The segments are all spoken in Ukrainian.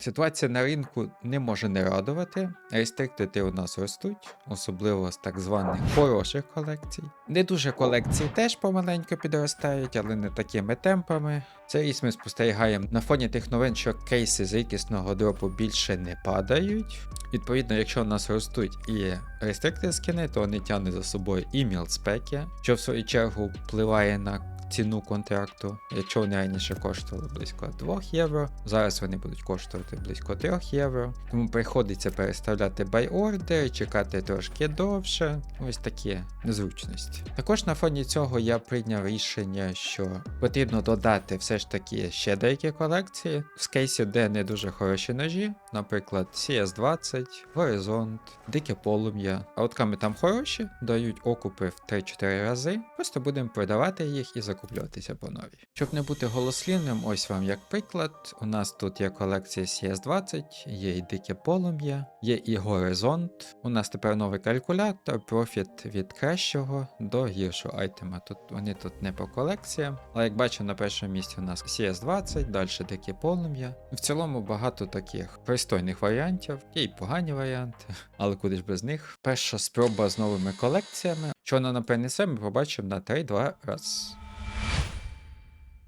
Ситуація на ринку не може не радувати. Рестриктити у нас ростуть, особливо з так званих хороших колекцій. Не дуже колекції теж помаленьку підростають, але не такими темпами. Цей ріст ми спостерігаємо на фоні тих новин, що кейси з рідкісного дропу більше не падають. Відповідно, якщо у нас ростуть і рестрикти скини, то вони тягнуть за собою і мілспеки, що в свою чергу впливає на ціну контракту. Якщо вони раніше коштували близько 2 євро, зараз вони будуть коштувати близько 3 євро. Тому приходиться переставляти бай-ордери, чекати трошки довше. Ось такі незручності. Також на фоні цього я прийняв рішення, що потрібно додати все ж таки ще деякі колекції з кейсів, де не дуже хороші ножі, наприклад, CS20, Горизонт, Дике Полум'я. Аутками там хороші, дають окупи в 3-4 рази. Просто будемо продавати їх і закуплюватися по новій. Щоб не бути голослівним, ось вам як приклад. У нас тут є колекція CS20, є і Дике Полум'я, є і Горизонт. У нас тепер новий калькулятор, профіт від кращого до гіршого айтема. Тут вони тут не по колекціям. Але як бачимо, на першому місці у нас CS20, далі Дике Полум'я. В цілому багато таких пристойних варіантів, є і погані варіанти, але куди ж без них. Перша спроба з новими колекціями. Що вона нам принесе, ми побачимо на 3-2 раз.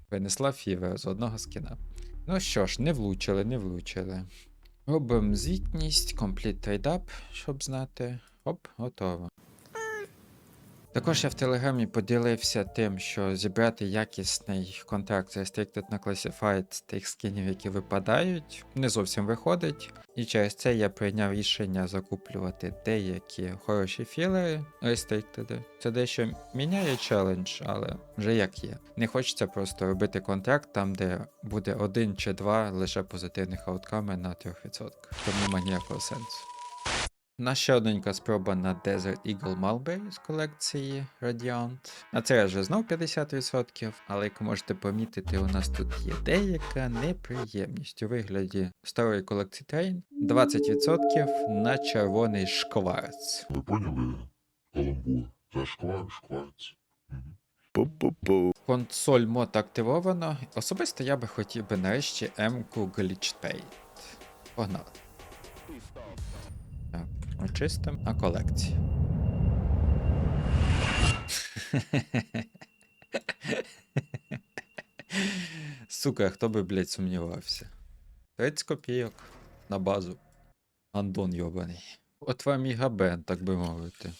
Принесла фівер з одного скіна. Ну що ж, не влучили, не влучили. Робимо звітність, Complete Trade щоб знати. Оп, готово. Також я в Телеграмі поділився тим, що зібрати якісний контракт з Restricted на Classified з тих скінів, які випадають, не зовсім виходить. І через це я прийняв рішення закуплювати деякі хороші філери Restricted. Це дещо міняє челендж, але вже як є. Не хочеться просто робити контракт там, де буде один чи два лише позитивних аутками на 3%. Тому немає ніякого сенсу. У нас ще одненька спроба на Desert Eagle Mulberry з колекції Radiant. На це вже знов 50%, але як можете помітити, у нас тут є деяка неприємність у вигляді старої колекції Train. 20% на червоний шкварц. Ви поняли каламбур? Це шквар, шкварц. Пу-пу-пу. Консоль мод активовано. Особисто я би хотів би нарешті М-ку Glitchpay. Погнали. Так, очистимо. А колекція. Сука, хто би, блядь, сумнівався. 30 копійок на базу. Андон йобаний. От вам і габен, так би мовити.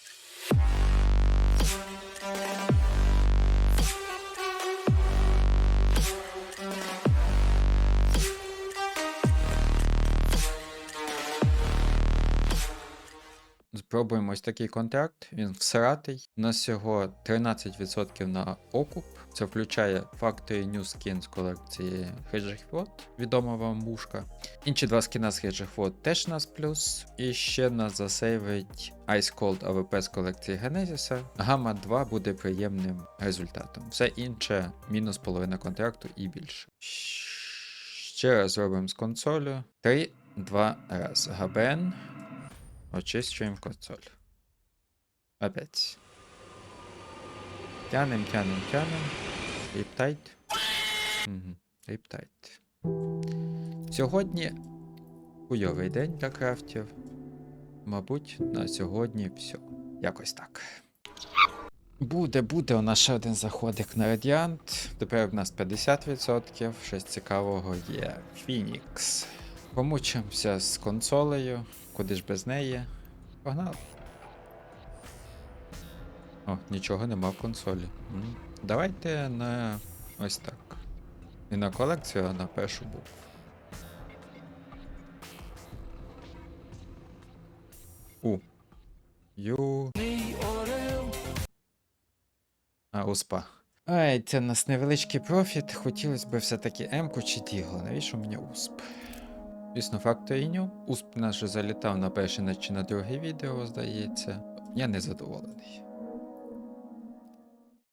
Спробуємо ось такий контракт. Він всратий. У нас всього 13% на окуп. Це включає Factory New Skin з колекції Hedgehog, відома вам мушка. Інші два скіна з Hedgehog теж нас плюс. І ще нас засейвить Ice Cold AWP з колекції Genesis. Гамма 2 буде приємним результатом. Все інше мінус половина контракту і більше. Ще раз робимо з консолю. 3, 2, раз. Габен. Очищуємо консоль. Опять. Тянем, тянем, тянем. Ріптайт. Угу. Сьогодні хуйовий день для крафтів. Мабуть, на сьогодні все. Якось так. Буде, буде у нас ще один заходик на радіант. Тепер в нас 50%. Щось цікавого є. Фінікс. Помучимося з консолею. Куди ж без неї? Погнали. О, нічого нема в консолі. Давайте на ось так. Не на колекцію, а на першу букву. У. Ю. А, успа. Ай, це у нас невеличкий профіт. Хотілося б все-таки М-ку чи Дігло. Навіщо мені усп? Звісно, факторіню. Усп наш залітав на перше чи на друге відео, здається. Я не задоволений.